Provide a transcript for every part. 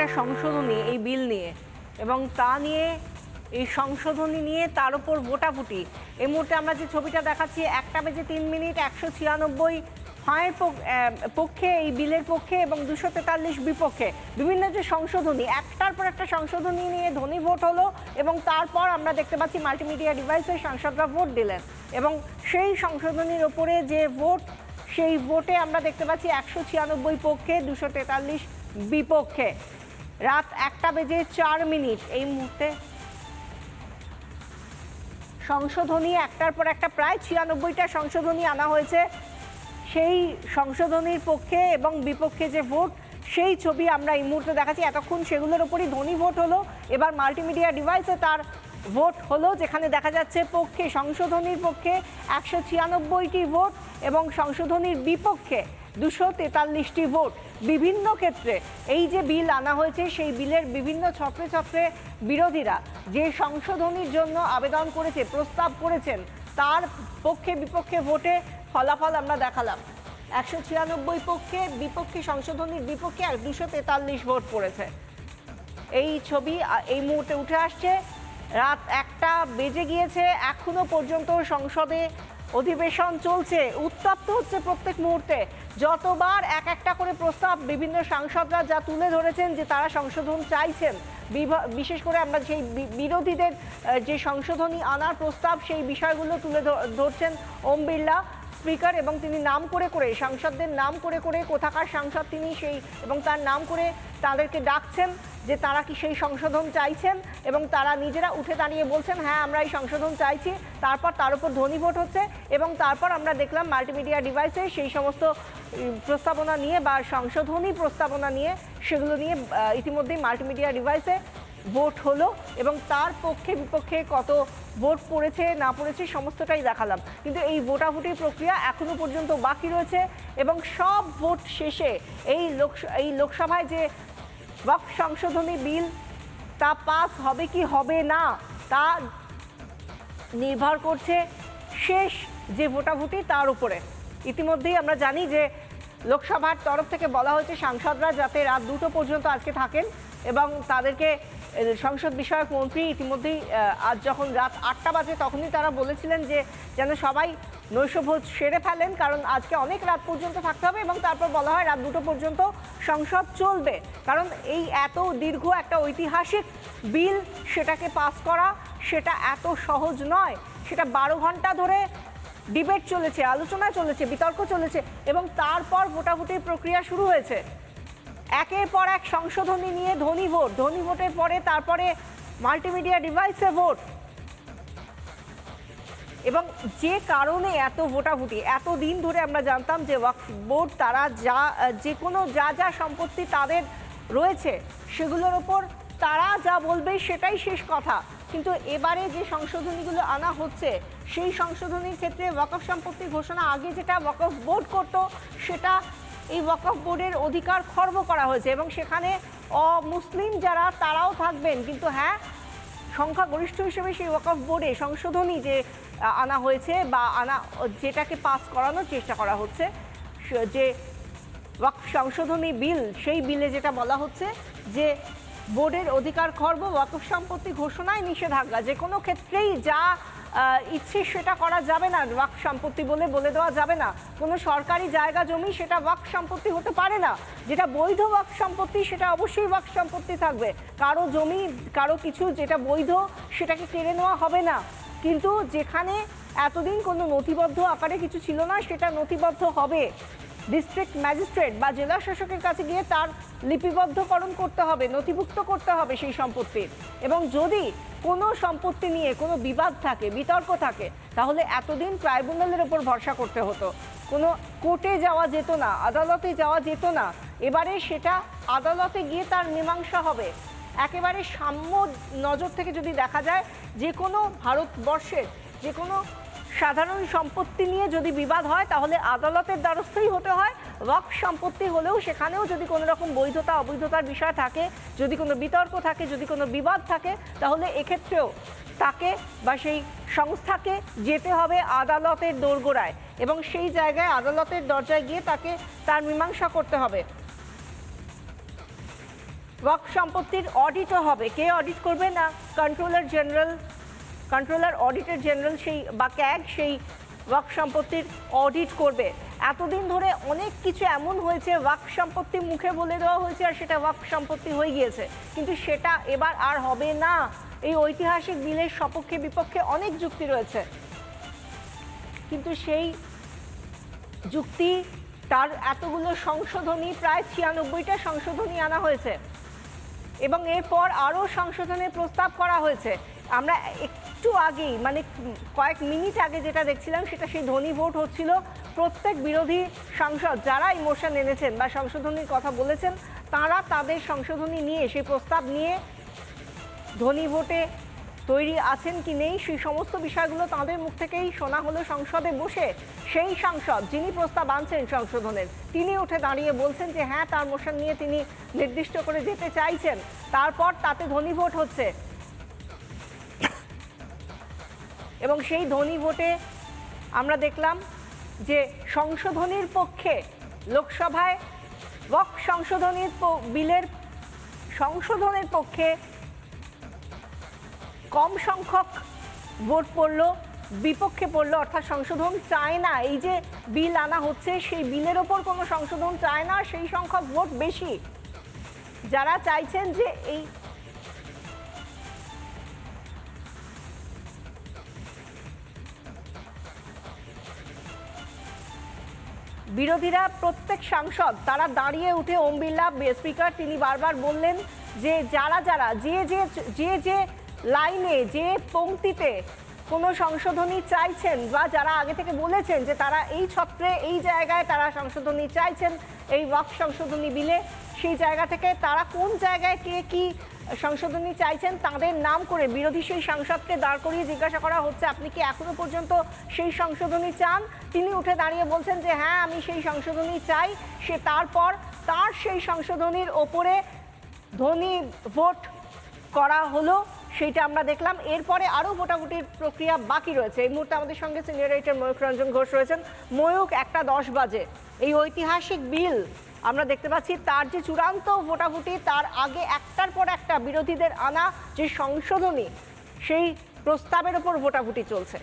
একটা সংশোধনী এই বিল নিয়ে এবং তা নিয়ে, এই সংশোধনী নিয়ে তার উপর ভোটাভুটি। এই মুহূর্তে আমরা যে ছবিটা দেখাচ্ছি, একটা বেজে তিন মিনিট একশো ছিয়ানব্বই হাঁয়ের পক্ষে, এই বিলের পক্ষে এবং দুশো তেতাল্লিশ বিপক্ষে বিভিন্ন যে সংশোধনী, একটার পর একটা সংশোধনী নিয়ে ধনী ভোট হলো এবং তারপর আমরা দেখতে পাচ্ছি মাল্টিমিডিয়া ডিভাইসে সাংসদরা ভোট দিলেন এবং সেই সংশোধনীর ওপরে যে ভোট, সেই ভোটে আমরা দেখতে পাচ্ছি একশো ছিয়ানব্বই পক্ষে, দুশো তেতাল্লিশ বিপক্ষে। রাত একটা বেজে চার মিনিট। এই মুহূর্তে সংশোধনী একটার পর একটা প্রায় ছিয়ানব্বইটা সংশোধনী আনা হয়েছে। সেই সংশোধনীর পক্ষে এবং বিপক্ষে যে ভোট, সেই ছবি আমরা এই মুহূর্তে দেখাচ্ছি। এতক্ষণ সেগুলোর ওপরই ধনী ভোট হলো। এবার মাল্টিমিডিয়া ডিভাইসে তার ভোট হলো, যেখানে দেখা যাচ্ছে পক্ষে, সংশোধনীর পক্ষে একশো ছিয়ানব্বইটি ভোট এবং সংশোধনীর বিপক্ষে দুশো তেতাল্লিশটি ভোট। বিভিন্ন ক্ষেত্রে এই যে বিল আনা হয়েছে, সেই বিলের বিভিন্ন ছত্রে ছত্রে বিরোধীরা যে সংশোধনীর জন্য আবেদন করেছে, প্রস্তাব করেছেন, তার পক্ষে বিপক্ষে ভোটে ফলাফল আমরা দেখালাম। একশো ছিয়ানব্বই পক্ষে বিপক্ষে সংশোধনীর বিপক্ষে আর দুশো তেতাল্লিশ ভোট পড়েছে। এই ছবি এই মুহূর্তে উঠে আসছে। রাত একটা বেজে গিয়েছে, এখনও পর্যন্ত সংসদে অধিবেশন চলছে, উত্তপ্ত হচ্ছে প্রত্যেক মুহূর্তে। যতবার এক একটা করে প্রস্তাব বিভিন্ন সাংসদরা যা তুলে ধরেছেন যে তারা সংশোধন চাইছেন বিশেষ করে আমরা সেই বিরোধীদের যে সংশোধনী আনার প্রস্তাব, সেই বিষয়গুলো তুলে ধরছেন ওম বিড়লা। স্পিকার এবং তিনি নাম করে করে, সাংসদদের নাম করে করে কোথাকার সাংসদ তিনি সেই, এবং তার নাম করে তাদেরকে ডাকছেন যে তারা কি সেই সংশোধন চাইছেন এবং তারা নিজেরা উঠে দাঁড়িয়ে বলছেন হ্যাঁ আমরা এই সংশোধন চাইছি। তারপর তার উপর ধ্বনি ভোট হচ্ছে এবং তারপর আমরা দেখলাম মাল্টিমিডিয়া ডিভাইসে সেই সমস্ত প্রস্তাবনা নিয়ে বা সংশোধনী প্রস্তাবনা নিয়ে, সেগুলো নিয়ে ইতিমধ্যেই মাল্টিমিডিয়া ডিভাইসে ভোট হলো এবং তার পক্ষে বিপক্ষে কত ভোট পড়েছে, না পড়েছে, সমস্তটাই দেখালাম। কিন্তু এই ভোটাভুটি প্রক্রিয়া এখনও পর্যন্ত বাকি রয়েছে এবং সব ভোট শেষে এই লোক এই লোকসভায় যে ওয়াক সংশোধনী বিল, তা পাস হবে কি হবে না, তা নির্ভর করছে শেষ যে ভোটাভুটি তার উপরে। ইতিমধ্যেই আমরা জানি যে লোকসভার তরফ থেকে বলা হয়েছে সাংসদরা যাতে রাত দুটো পর্যন্ত আজকে থাকেন এবং তাদেরকে সংসদ বিষয়ক মন্ত্রী ইতিমধ্যেই আজ যখন রাত আটটা বাজে তখনই তারা বলেছিলেন যে, যেন সবাই নৈশভোজ সেরে ফেলেন, কারণ আজকে অনেক রাত পর্যন্ত থাকতে হবে এবং তারপর বলা হয় রাত দুটো পর্যন্ত সংসদ চলবে। কারণ এই এত দীর্ঘ একটা ঐতিহাসিক বিল সেটাকে পাস করা সেটা এত সহজ নয়। সেটা বারো ঘণ্টা ধরে ডিবেট চলেছে, আলোচনা চলেছে, বিতর্ক চলেছে এবং তারপর ভোটাভুটির প্রক্রিয়া শুরু হয়েছে। একের পর এক সংশোধনী নিয়ে ধনী ভোট। ধনী ভোটের পরে তারপরে মাল্টিমিডিয়া ডিভাইসে ভোট। এবং যে কারণে এত ভোটাভুটি এত দিন ধরে আমরা জানতাম যে ওয়াকফ বোর্ড, তারা যা, যে কোনো যা যা সম্পত্তি তাদের রয়েছে, সেগুলোর ওপর তারা যা বলবে সেটাই শেষ কথা। কিন্তু এবারে যে সংশোধনীগুলো আনা হচ্ছে, সেই সংশোধনীর ক্ষেত্রে ওয়াকফ সম্পত্তি ঘোষণা আগে যেটা ওয়াকফ বোর্ড করত, সেটা এই ওয়াকফ বোর্ডের অধিকার খর্ব করা হয়েছে এবং সেখানে অমুসলিম যারা, তারাও থাকবেন। কিন্তু হ্যাঁ সংখ্যাগরিষ্ঠ হিসেবে সেই ওয়াকফ বোর্ডে সংশোধনী যে আনা হয়েছে বা আনা, যেটাকে পাস করানোর চেষ্টা করা হচ্ছে যে ওয়াকফ সংশোধনী বিল, সেই বিলে যেটা বলা হচ্ছে যে, বোর্ডের অধিকার খর্ব ওয়াকফ সম্পত্তি ঘোষণায় নিষেধাজ্ঞা। যে কোনো ক্ষেত্রেই যা ইচ্ছে সেটা করা যাবে না ওয়াক সম্পত্তি বলে বলে দেওয়া যাবে না। কোনো সরকারি জায়গা জমি সেটা ওয়াক সম্পত্তি হতে পারে না। যেটা বৈধ ওয়াক সম্পত্তি, সেটা অবশ্যই ওয়াক সম্পত্তি থাকবে। কারও জমি, কারও কিছু যেটা বৈধ, সেটাকে কেড়ে নেওয়া হবে না। কিন্তু যেখানে এতদিন কোনো নথিবদ্ধ আকারে কিছু ছিল না, সেটা নথিবদ্ধ হবে। ডিস্ট্রিক্ট ম্যাজিস্ট্রেট বা জেলা শাসকের কাছে গিয়ে তার লিপিবদ্ধকরণ করতে হবে, নথিভুক্ত করতে হবে সেই সম্পত্তির। এবং যদি কোনো সম্পত্তি নিয়ে কোনো বিবাদ থাকে, বিতর্ক থাকে, তাহলে এতদিন ট্রাইব্যুনালের ওপর ভরসা করতে হতো। কোনো কোর্টে যাওয়া যেত না, আদালতে যাওয়া যেত না। এবারে সেটা আদালতে গিয়ে তার মীমাংসা হবে। একেবারে সাম্য নজর থেকে যদি দেখা যায়, যে কোনো ভারতবর্ষের, যে কোনো সাধারণ সম্পত্তি নিয়ে যদি বিবাদ হয়, তাহলে আদালতের দ্বারস্থই হতে হয়। ওয়াক সম্পত্তি হলেও সেখানেও যদি কোনো রকম বৈধতা, অবৈধতার বিষয় থাকে, যদি কোনো বিতর্ক থাকে, যদি কোনো বিবাদ থাকে, তাহলে এক্ষেত্রেও তাকে বা সেই সংস্থাকে যেতে হবে আদালতের দোরগোড়ায় এবং সেই জায়গায় আদালতের দরজায় গিয়ে তাকে তার মীমাংসা করতে হবে। ওয়াক সম্পত্তির অডিটও হবে। কে অডিট করবে না? Controller general controller auditor general সেই, বা ক্যাগ সেই ওয়াক সম্পত্তির অডিট করবে। এতদিন ধরে অনেক কিছু এমন হয়েছে ওয়াক সম্পত্তি মুখে বলে দেওয়া হয়েছে আর সেটা ওয়াক সম্পত্তি হয়ে গিয়েছে। কিন্তু সেটা এবার আর হবে না। এই ঐতিহাসিক বিলের সপক্ষে বিপক্ষে অনেক যুক্তি রয়েছে। কিন্তু সেই যুক্তি, তার এতগুলো সংশোধনী, প্রায় ছিয়ানব্বইটা সংশোধনী আনা হয়েছে। এবং এরপর আরও সংশোধনের প্রস্তাব করা হয়েছে। আমরা একটু আগেই মানে কয়েক মিনিট আগে যেটা দেখছিলাম, সেটা সেই ধনী ভোট হচ্ছিল প্রত্যেক বিরোধী সাংসদ। যারা এই মোশন এনেছেন বা সংশোধনীর কথা বলেছেন, তারা তাদের সংশোধনী নিয়ে সেই প্রস্তাব নিয়ে ধনী ভোটে তৈরি আছেন কি নেই, সেই সমস্ত বিষয়গুলো তাদের মুখ থেকেই শোনা হলো সংসদে বসে। সেই সাংসদ যিনি প্রস্তাব আনছেন সংশোধনের, তিনি উঠে দাঁড়িয়ে বলছেন যে হ্যাঁ তার মোশন নিয়ে তিনি নির্দিষ্ট করে যেতে চাইছেন। তারপর তাতে ধনী ভোট হচ্ছে। এবং সেই ধনী ভোটে আমরা দেখলাম যে সংশোধনীর পক্ষে লোকসভায় ওয়াক সংশোধনীর বিলের সংশোধনের পক্ষে কম সংখ্যক ভোট পড়ল, বিপক্ষে পড়ল, অর্থাৎ সংশোধন চায় না। এই যে বিল আনা হচ্ছে, সেই বিলের ওপর কোনো সংশোধন চায় না, সেই সংখ্যক ভোট বেশি। যারা চাইছেন যে এই বিরোধীরা প্রত্যেক সাংসদ, তারা দাঁড়িয়ে উঠে ওম বিড়লা, স্পিকার, তিনি বারবার বললেন যে যারা যারা, যে যে যে যে লাইনে যে পংক্তিতে কোনো সংশোধনী চাইছেন বা যারা আগে থেকে বলেছেন যে তারা এই ছত্রে, এই জায়গায় তারা সংশোধনী চাইছেন, এই ওয়াক সংশোধনী বিলে, সেই জায়গা থেকে তারা কোন জায়গায় কে কি সংশোধনী চাইছেন তাদের নাম করে বিরোধী সেই সাংসদকে দাঁড় করিয়ে জিজ্ঞাসা করা হচ্ছে। আপনি কি এখনও পর্যন্ত সেই সংশোধনী চান? তিনি উঠে দাঁড়িয়ে বলছেন যে হ্যাঁ আমি সেই সংশোধনী চাই। সে তারপর তার সেই সংশোধনীর ওপরে ধনী ভোট করা হলো। সেইটা আমরা দেখলাম। এরপরে আরও ভোটাভুটির প্রক্রিয়া বাকি রয়েছে। এই মুহূর্তে আমাদের সঙ্গে সিনিয়র রাইটার ময়ূক রঞ্জন ঘোষ রয়েছেন। ময়ূক একটা দশ বাজে। এই ঐতিহাসিক বিল আমরা দেখতে পাচ্ছি, তার যে চূড়ান্ত ভোটাভুটি, তার আগে একটার পর একটা বিরোধীদের আনা যে সংশোধনী, সেই প্রস্তাবের ওপর ভোটাভুটি চলছে।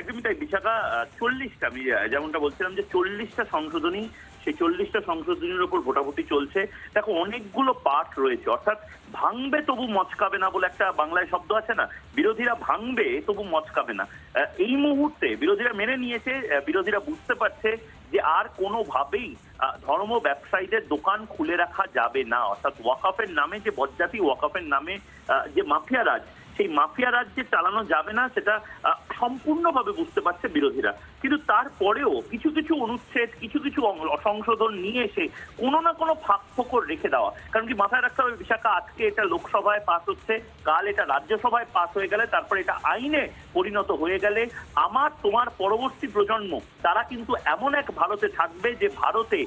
একদমই তাই, বিশাখা চল্লিশটা, আমি যেমনটা বলছিলাম যে চল্লিশটা সংশোধনী সেই চল্লিশটা সংশোধনীর উপর ভোটাভুটি চলছে। দেখো, অনেকগুলো পার্ট রয়েছে। অর্থাৎ ভাঙবে তবু মচকাবে না বলে একটা বাংলায় শব্দ আছে না? বিরোধীরা ভাঙবে তবু মচকাবে না। এই মুহূর্তে বিরোধীরা মেনে নিয়েছে বিরোধীরা বুঝতে পারছে যে আর কোনোভাবেই ধর্ম ব্যবসায়ীদের দোকান খুলে রাখা যাবে না। অর্থাৎ ওয়াকাফের নামে যে বজ্জাতি, ওয়াকাফের নামে যে মাফিয়া রাজ সেই মাফিয়া রাজ্যে চালানো যাবে না সেটা সম্পূর্ণভাবে বুঝতে পারছে বিরোধীরা। কিন্তু তারপরেও কিছু কিছু অনুচ্ছেদ, কিছু কিছু সংশোধন নিয়ে এসে কোনো না কোনো ফাঁক ফোকর রেখে দেওয়া। কারণ কি মাথায় রাখতে হবে, বিশাখা আজকে এটা লোকসভায় পাস হচ্ছে, কাল এটা রাজ্যসভায় পাস হয়ে গেলে, তারপরে এটা আইনে পরিণত হয়ে গেলে, আমার তোমার পরবর্তী প্রজন্ম, তারা কিন্তু এমন এক ভারতে থাকবে যে ভারতে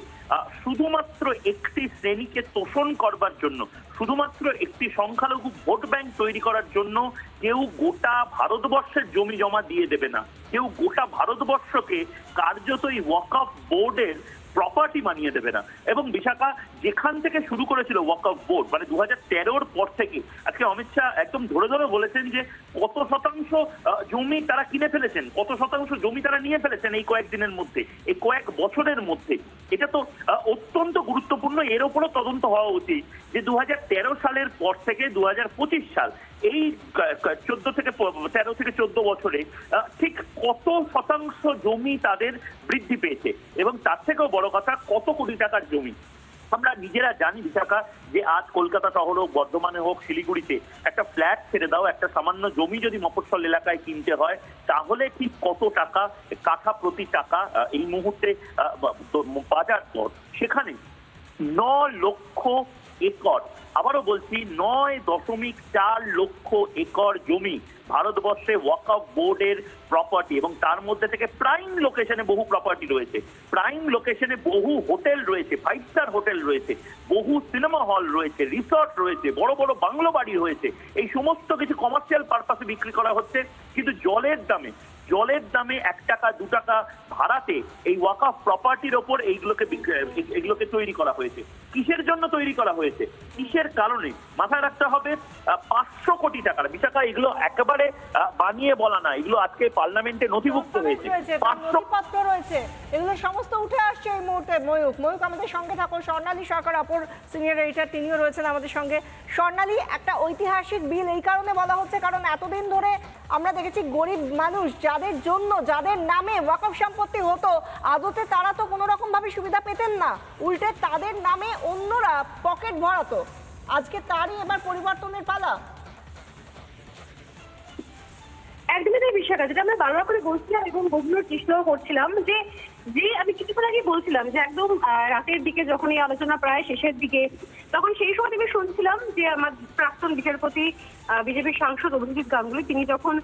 শুধুমাত্র একটি শ্রেণীকে তোষণ করবার জন্য শুধুমাত্র একটি সংখ্যালঘু ভোট ব্যাংক তৈরি করার জন্য কেউ গোটা ভারতবর্ষের জমি জমা দিয়ে দেবে না। কেউ গোটা ভারতবর্ষকে কার্যতই ওয়াকফ বোর্ডের প্রপার্টি বানিয়ে দেবে না। এবং বিশাখা যেখান থেকে শুরু করেছিল ওয়াকফ বোর্ড মানে দু হাজার তেরোর পর থেকে, আজকে অমিত শাহ একদম ধরে ধরে বলেছেন যে কত শতাংশ জমি তারা কিনে ফেলেছেন, কত শতাংশ জমি তারা নিয়ে ফেলেছেন এই কয়েকদিনের মধ্যে, এই কয়েক বছরের মধ্যে। এটা তো অত্যন্ত গুরুত্বপূর্ণ, এর ওপরও তদন্ত হওয়া উচিত যে দু হাজার তেরো সালের পর থেকে দু হাজার পঁচিশ সাল এই চোদ্দ থেকে তেরো থেকে চোদ্দ বছরে ঠিক কত শতাংশ জমি তাদের বৃদ্ধি পেয়েছে? এবং তার থেকেও বড় কথা, কত কোটি টাকার জমি? আমরা নিজেরা জানি বিশাখা, যে আজ কলকাতা শহর হোক, বর্ধমানে হোক, শিলিগুড়িতে একটা ফ্ল্যাট ছেড়ে দাও, একটা সামান্য জমি যদি মফস্বল এলাকায় কিনতে হয়, তাহলে ঠিক কত টাকা, কাঠা প্রতি টাকা এই মুহূর্তে বাজার দর? সেখানে ন লক্ষ একর। আবারও বলছি, নয় দশমিক চার লক্ষ একর জমি ভারতবর্ষে ওয়াকফ বোর্ডের প্রপার্টি এবং তার মধ্যে থেকে প্রাইম লোকেশনে বহু প্রপার্টি রয়েছে। প্রাইম লোকেশনে বহু হোটেল রয়েছে ফাইভ স্টার হোটেল রয়েছে, বহু সিনেমা হল রয়েছে রিসর্ট রয়েছে, বড় বড় বাংলো বাড়ি রয়েছে। এই সমস্ত কিছু কমার্শিয়াল পারপাসে বিক্রি করা হচ্ছে, কিন্তু জলের দামে জলের দামে এক টাকা, দু টাকা ভাড়াতে এই ওয়াকফ প্রপার্টির ওপর এইগুলোকে এগুলোকে তৈরি করা হয়েছে। কিসের জন্য তৈরি করা হয়েছে? কিসের কারণে? মাথায় রাখতে হবে পাঁচশো কোটি টাকার বিশাখা এগুলো একেবারে বানিয়ে বলা না। এগুলো আজকে পার্লামেন্টে নথিভুক্ত হয়েছে। নথিপত্র রয়েছে। এগুলো সমস্ত উঠে আসছে এই মুহূর্তে ময়ূক ময়ূক আমাদের সঙ্গে থাকো স্বর্ণালী সরকার অপর সিনিয়র এডিটর তিনিও রয়েছেন আমাদের সঙ্গে। স্বর্ণালী একটা ঐতিহাসিক বিল এই কারণে বলা হচ্ছে কারণ এতদিন ধরে আমরা দেখেছি গরিব মানুষ যাদের জন্য যাদের নামে ওয়াকফ সম্পত্তি হতো আদতে তারা তো কোনো রকম ভাবে সুবিধা পেতেন না। উল্টে তাদের নামে অন্যরা পকেট ভরাতো আজকে তারই এবার পরিবর্তনের পালা। একদমই তাই বিষয়টা, যেটা আমরা বারবার করে বলছিলাম এবং বোঝানোর চেষ্টাও করছিলাম যে যে আমি কিছুক্ষণ আগে বলছিলাম যে একদম রাতের দিকে যখন এই আলোচনা প্রায় শেষের দিকে, তখন সেই সময় আমি শুনছিলাম যে আমার প্রাক্তন বিচারপতি বিজেপির সাংসদ অভিজিৎ গাঙ্গুলি, তিনি যখন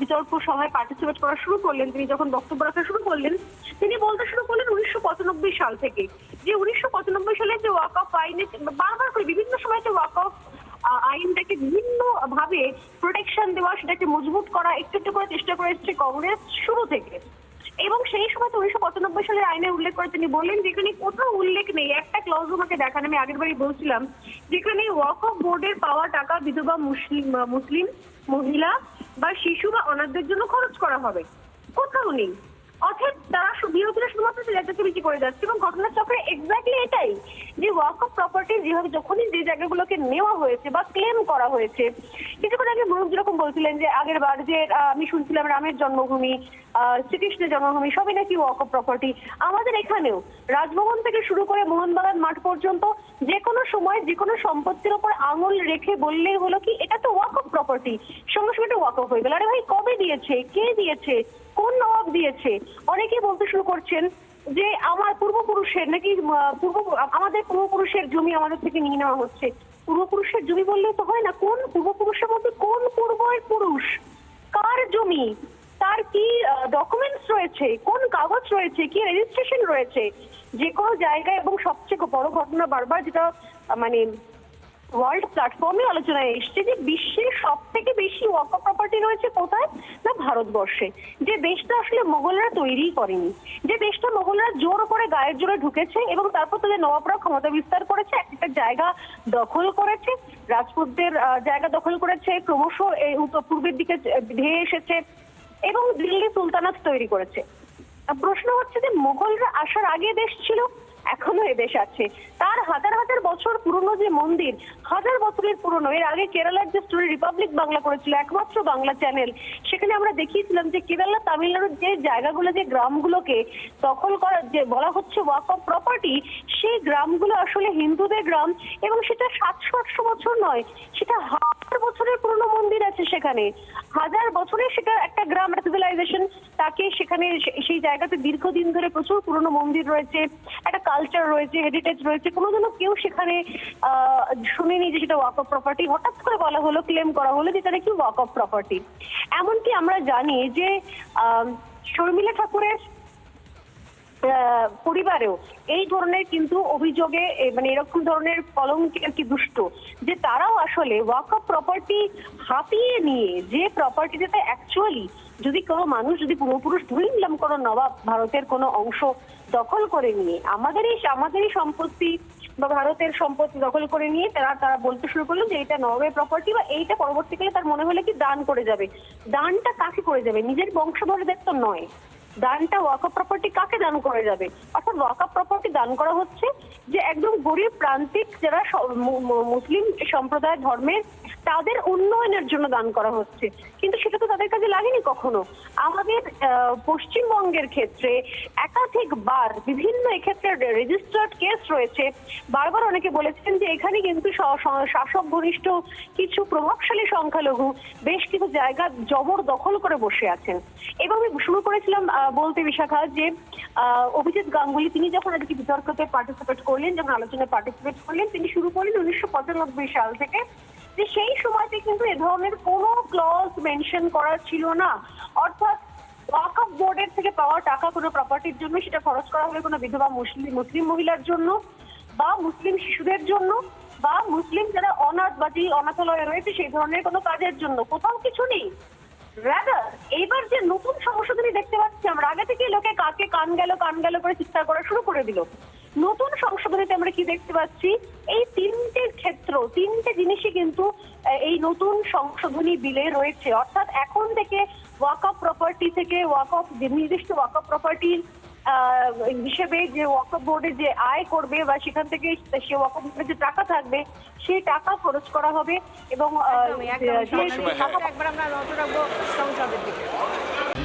বিতর্ক সভায় পার্টিসিপেট করা শুরু করলেন, তিনি যখন বক্তব্য রাখা শুরু করলেন তিনি বলতে শুরু করলেন উনিশশো পঁচানব্বই সাল থেকে, যে উনিশশো পঁচানব্বই সালে যে ওয়াক অফ আইনে বারবার করে বিভিন্ন সময় যে ওয়াক অফ আইনটাকে বিভিন্ন ভাবে প্রোটেকশন দেওয়া, সেটাকে মজবুত করা, একটু একটু করে চেষ্টা করে এসছে কংগ্রেস শুরু থেকে। এবং সেই সময় উনিশশো পঁচানব্বই সালের আইনে উল্লেখ করে তিনি বললেন যেখানে কোথাও উল্লেখ নেই, একটা ক্লজ আমাকে দেখান, আমি আগের বারই বলছিলাম, যেখানে ওয়াক অফ বোর্ডের পাওয়া টাকা বিধবা মুসলিম মুসলিম মহিলা বা শিশু বা অনাথদের জন্য খরচ করা হবে। কোথাও নেই। অর্থাৎ তারা বিরোধীরা শুধুমাত্র জায়গাকে বিক্রি করে যাচ্ছে এবং ঘটনার চক্রে এক্স্যাক্টলি এটাই যে ওয়াক অফ প্রপার্টি যেভাবে যখনই যে জায়গাগুলোকে নেওয়া হয়েছে বা ক্লেম করা হয়েছে, কিছুক্ষণ আগে মনুজ যেরকম বলছিলেন যে আগের বার যে আমি শুনছিলাম রামের জন্মভূমি শ্রীকৃষ্ণের জন্মভূমি, সবই নাকি ওয়াক অফ প্রপার্টি আমাদের এখানেও রাজভবন থেকে শুরু করে মোহনবাগান মাঠ পর্যন্ত যে কোনো সময় যে কোনো সম্পত্তির উপর আঙুল রেখে বললেই হলো কি, এটা তো ওয়াক অফ প্রপার্টি সঙ্গে সঙ্গে এটা ওয়াক অফ হয়ে গেল। আরে ভাই, কবে দিয়েছে? কে দিয়েছে? কোন নবাব দিয়েছে? অনেকেই বলতে শুরু করছেন যে আমার পূর্বপুরুষের নাকি পূর্ব, আমাদের পূর্বপুরুষের জমি আমাদের থেকে নিয়ে নেওয়া হচ্ছে। পূর্বপুরুষের জমি বললে তো হয় না, কোন পূর্বপুরুষের মধ্যে কোন পূর্বের পুরুষ? কার জমি? তার কি ডকুমেন্টস রয়েছে? কোন কাগজ রয়েছে? কি রেজিস্ট্রেশন রয়েছে? যে কোনো জায়গায় এবং সবচেয়ে বড় ঘটনা বারবার যেটা মানে ওয়ার্ল্ড প্ল্যাটফর্মে আলোচনায় এসছে যে বিশ্বের সব থেকে বেশি ওয়াক প্রপার্টি রয়েছে কোথায়? না ভারতবর্ষে। যে দেশটা আসলে মোগলরা তৈরি করেনি। যে দেশটা মোগলরা জোর করে গায়ের জোরে ঢুকেছে এবং তারপর তাদের নবাবরা ক্ষমতা বিস্তার করেছে একটা জায়গা দখল করেছে, রাজপুতদের জায়গা দখল করেছে, ক্রমশ এই পূর্বের দিকে ধেয়ে এসেছে এবং দিল্লি সুলতানাত তৈরি করেছে। প্রশ্ন হচ্ছে যে মোগলরা আসার আগে দেশ ছিল? এখনও এদেশ আছে। তার হাজার হাজার বছর পুরনো যে মন্দির, হাজার বছরের পুরনো, এর আগে কেরালার যে স্টোরি রিপাবলিক বাংলা করেছিল, একমাত্র বাংলা চ্যানেল, সেখানে আমরা দেখিয়েছিলাম যে কেরালা, তামিলনাড়ুর যে জায়গাগুলো, যে গ্রামগুলোকে দখল করার যে বলা হচ্ছে ওয়াক অফ প্রপার্টি সেই গ্রামগুলো আসলে হিন্দুদের গ্রাম এবং সেটা সাতশো, আটশো বছর নয়, সেটা হাজার বছরের পুরনো মন্দির আছে সেখানে। হাজার বছরের সেটা একটা গ্রাম সিভিলাইজেশন তাকে সেখানে সেই জায়গাতে দীর্ঘদিন ধরে প্রচুর পুরনো মন্দির রয়েছে। একটা কালচার রয়েছে হেরিটেজ রয়েছে, কোনো যেন কেউ সেখানে শুনেনি যে সেটা ওয়াক অফ প্রপার্টি হঠাৎ করে বলা হলো ক্লেম করা হলো যে এটা নাকি ওয়াক অফ প্রপার্টি এমনকি আমরা জানি যে শর্মিলা ঠাকুরের পরিবারেও এই ধরনের কিন্তু অভিযোগে মানে এরকম ধরনের কলঙ্কের কি দুষ্ট। যে তারাও আসলে ওয়াক অফ প্রপার্টি হাতিয়ে নিয়ে যে প্রপার্টিটাতে অ্যাকচুয়ালি যদি কোনো মানুষ, যদি পূর্বপুরুষ ধরে নিলাম কোনো নবাব ভারতের কোনো অংশ দখল করে নিয়ে, আমাদেরই আমাদেরই সম্পত্তি বা ভারতের সম্পত্তি দখল করে নিয়ে তারা তারা বলতে শুরু করল যে এটা নরওয়ে প্রপার্টি বা এইটা পরবর্তীকালে তার মনে হলে কি দান করে যাবে। দানটা কাকে করে যাবে নিজের বংশধরদের তো নয়। দানটা ওয়াকআপ প্রপার্টি কাকে দান করে যাবে? অর্থাৎ ওয়াকআপ প্রপার্টি দান করা হচ্ছে যে একদম গরিব প্রান্তিক যারা মুসলিম সম্প্রদায়, ধর্মের, তাদের উন্নয়নের জন্য দান করা হচ্ছে। কিন্তু সেটা তো তাদের কাজে লাগেনি কখনো। আমাদের পশ্চিমবঙ্গের ক্ষেত্রে একাধিকবার বিভিন্ন এক্ষেত্রে রেজিস্টার্ড কেস রয়েছে। বারবার অনেকে বলেছেন যে এখানে কিন্তু শাসক ঘনিষ্ঠ কিছু প্রভাবশালী সংখ্যালঘু বেশ কিছু জায়গা জবর দখল করে বসে আছেন। এবং আমি শুরু করেছিলাম বলতে বিশাখা যে অভিজিৎ গাঙ্গুলি, তিনি যখন আজকে বিতর্কতে পার্টিসিপেট করলেন, যখন আলোচনায় পার্টিসিপেট করলেন, তিনি শুরু করলেন উনিশশো পঁচানব্বই সাল থেকে। যে সেই সময়তে কিন্তু এ ধরনের কোনো ক্লজ মেনশন করা ছিল না। অর্থাৎ ওয়াকফ বোর্ডের থেকে পাওয়া টাকা কোনো প্রপার্টির জন্য সেটা খরচ করা হবে কোনো বিধবা মুসলিম মুসলিম মহিলার জন্য বা মুসলিম শিশুদের জন্য বা মুসলিম যারা অনাথ বা যে অনাথালয়ে রয়েছে সেই ধরনের কোনো কাজের জন্য কোথাও কিছু নেই। এইবার যে নতুন সংশোধনী দেখতে পাচ্ছি আমরা আগে থেকে কান গেল কান গেল করে চিৎকার করা শুরু করে দিল। নতুন সংশোধনীতে আমরা কি দেখতে পাচ্ছি? এই তিনটে ক্ষেত্র তিনটে জিনিসই কিন্তু এই নতুন সংশোধনী বিলে রয়েছে। অর্থাৎ এখন থেকে ওয়াকআপ প্রপার্টি থেকে ওয়াকআপ যে নির্দিষ্ট ওয়াকআপ প্রপার্টির হিসেবে যে ওয়াকআপ বোর্ডে যে আয় করবে বা সেখান থেকে সে ওয়াকআপ বোর্ডে যে টাকা থাকবে সেই টাকা খরচ করা হবে এবং আহ, একদমই, একদমই। যে- সবাই- টাকা একবার আমরা নজর রাখব সংসদের দিকে।